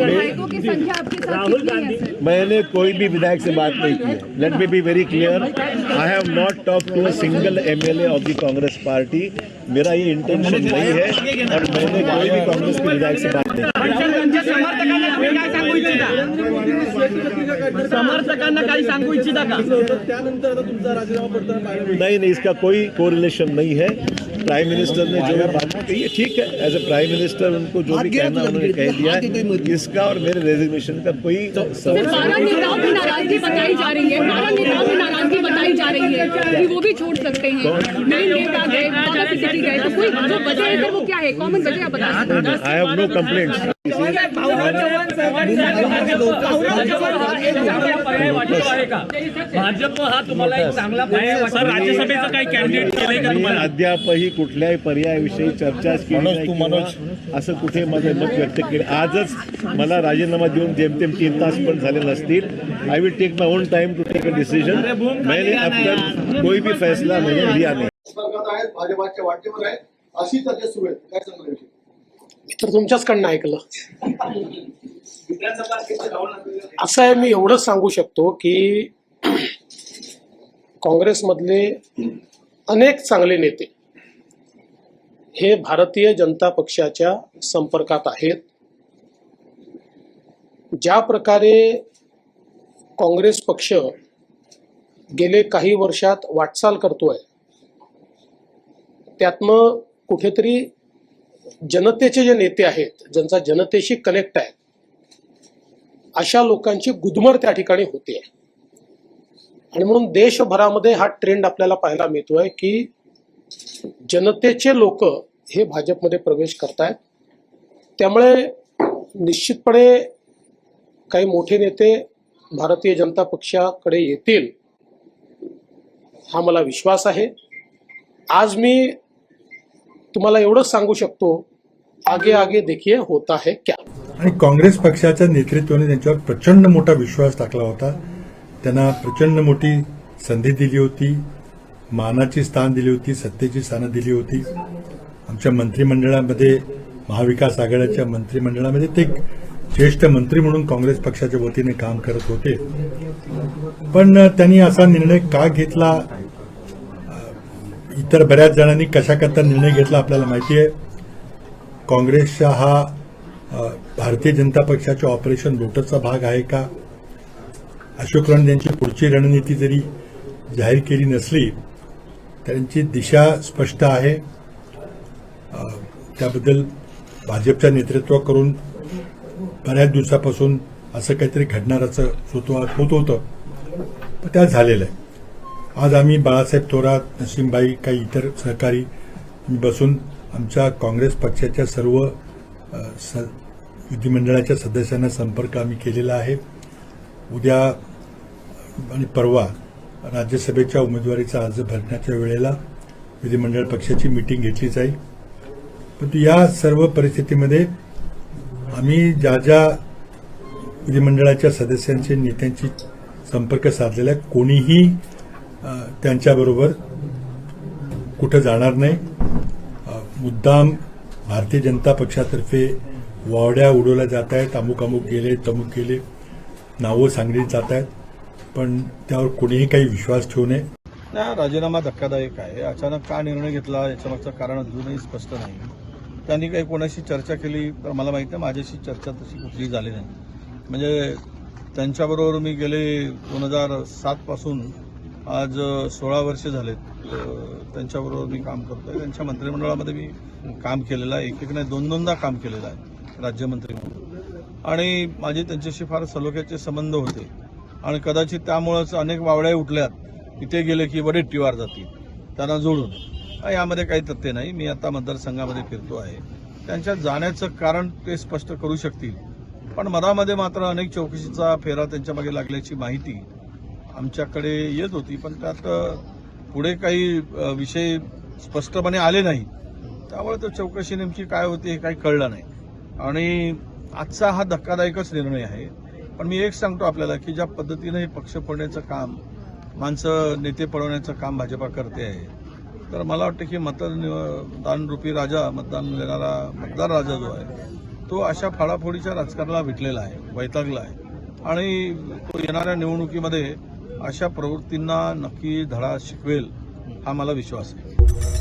विधायकों की संख्या आपके साथ कितनी है मैंने कोई भी विधायक से बात नहीं की है। Let me be very clear I have not talk to a single MLA of the Congress party मेरा ये इंटेंशन नहीं है और मैंने कोई भी कांग्रेस के विधायक से बात नहीं की। समर्थकांना तुम्ही सांगू इच्छिता। समर्थकांना काही सांगू इच्छिता का। नहीं नहीं इसका कोई कोरिलेशन नहीं है। प्राइम मिनिस्टर ने जो बात कही है ठीक है एज ए प्राइम मिनिस्टर उनको जो भी कहना उन्होंने कह दिया इसका और मेरे रेजिग्नेशन का कोई वो भी छोड़ सकते हैं। आई हैव नो कंप्लेंट्स पर्याय वाटतो आहे का? भाजप हा तुम्हाला एक चांगला पर्याय वाटतो. राज्यसभेचं काही कॅन्डिडेट केलंय का मी तुम्हाला? अद्यापही कुठल्याही पर्यायाविषयी चर्चाच केली नाही किंवा असं कुठे माझं मत व्यक्त केलं. आजच मला राजीनामा देऊन जेमतेम तीन तास पण झाले नसतील. I will take my own time to take a decision मैंने अब तक कोई भी फैसला मैंने लिया नहीं स्पर्धात आहेत भाजपाच्या वाटेवर आहेत. अशी चर्चा सुरू आहे काय सांगणार तर तुमच्याचकडनं ऐकलं. असं आहे मी एवढंच सांगू शकतो की काँग्रेसमधले अनेक चांगले नेते हे भारतीय जनता पक्षाच्या संपर्कात आहेत. ज्या प्रकारे काँग्रेस पक्ष गेले काही वर्षात वाटचाल करतोय त्यातनं कुठेतरी जनतेचे जे नेते आहेत ज्यांचा जनतेशी कनेक्ट आहे अशा लोकांची गुदमर त्या ठिकाणी होते. आणि म्हणून देशभरामध्ये हा ट्रेंड आपल्याला पाहायला मिळतोय की जनतेचे लोक हे भाजपमध्ये प्रवेश करतायत. त्यामुळे निश्चितपणे काही मोठे नेते भारतीय जनता पक्षाकडे येतील हा मला विश्वास आहे. आज मी तुम्हाला एवढंच सांगू शकतो आगे आगे देखिए होता है क्या। आणि काँग्रेस पक्षाच्या नेतृत्वाने त्यांच्यावर प्रचंड मोठा विश्वास टाकला होता. त्यांना प्रचंड मोठी संधी दिली होती. मानाची स्थान दिली होती सत्तेची स्थानं दिली होती. आमच्या मंत्रिमंडळामध्ये महाविकास आघाडीच्या मंत्रिमंडळामध्ये ते एक ज्येष्ठ मंत्री म्हणून काँग्रेस पक्षाच्या वतीने काम करत होते. पण त्यांनी असा निर्णय का घेतला? इतर बऱ्याच जणांनी कशाकरता निर्णय घेतला आपल्याला माहिती आहे. काँग्रेसचा हा भारतीय जनता पक्षाच्या ऑपरेशन लोटसचा भाग आहे का? अशोक रण यांची पुढची रणनीती जरी जाहीर केली नसली त्यांची दिशा स्पष्ट आहे. त्याबद्दल भाजपच्या नेतृत्वाकडून बऱ्याच दिवसापासून असं काहीतरी घडणाराचं सुतवा होत होतं. पण त्या झालेलं आहे. आज आम्ही बाळासाहेब थोरात नसीमबाई काही इतर सहकारी बसून आमच्या काँग्रेस पक्षाच्या सर्व स विधिमंडळाच्या सदस्यांना संपर्क आम्ही केलेला आहे. उद्या आणि परवा राज्यसभेच्या उमेदवारीचा अर्ज भरण्याच्या वेळेला विधिमंडळ पक्षाची मिटिंग घेतली जाईल. परंतु या सर्व परिस्थितीमध्ये आम्ही ज्या ज्या विधिमंडळाच्या सदस्यांचे नेत्यांची संपर्क साधलेला आहे कोणीही त्यांच्याबरोबर कुठं जाणार नाही. मुद्दाम भारतीय जनता पक्षातर्फे वावड्या उडवल्या जात आहेत. अमुक अमुक गेले तमुक गेले. नावं सांगली जात आहेत. पण त्यावर कोणीही काही विश्वास ठेवू नये. हा राजीनामा धक्कादायक आहे. अचानक का निर्णय घेतला याच्यामागचं कारण अजूनही स्पष्ट नाही. त्यांनी काही कोणाशी चर्चा केली तर मला माहिती आहे माझ्याशी चर्चा तशी कुठली झाली नाही. म्हणजे त्यांच्याबरोबर मी गेले दोन हजार सातपासून आज सोळा वर्ष झालेत. त्यांच्याबरोबर मी काम करतोय. त्यांच्या मंत्रिमंडळामध्ये मी काम केलेलं आहे. एक एक नाही दोन दोनदा काम केलेलं आहे राज्यमंत्री म्हणून. आणि माझे त्यांच्याशी फार सलोख्याचे संबंध होते. आणि कदाचित त्यामुळंच अनेक वावड्या उठल्यात. इथे गेले की वडेट्टीवार जातील त्यांना जोडून. यामध्ये काही तथ्य नाही. मी आता मतदारसंघामध्ये फिरतो आहे. त्यांच्या जाण्याचं कारण ते स्पष्ट करू शकतील. पण मधामध्ये मात्र अनेक चौकशीचा फेरा त्यांच्यामागे लागल्याची माहिती आमच्याकडे येत होती पण त्यात पुढे काही विषय स्पष्टपणे आले नाही. त्यामुळे तो चौकशी नेमकी काय होती हे काही कळलं नाही. आणि आजचा हा धक्कादायकच निर्णय आहे. पण मी एक सांगतो आपल्याला की ज्या पद्धतीनं हे पक्ष फोडण्याचं काम माणसं नेते पळवण्याचं काम भाजपा करते आहे तर मला वाटतं की मतदान रूपी राजा मतदान देणारा मतदार राजा जो आहे तो अशा फाडाफोडीच्या राजकारणाला विटलेला आहे वैतागला आहे. आणि तो येणाऱ्या निवडणुकीमध्ये अशा प्रवृत्तींना नक्की धडा शिकवेल हा मला विश्वास आहे.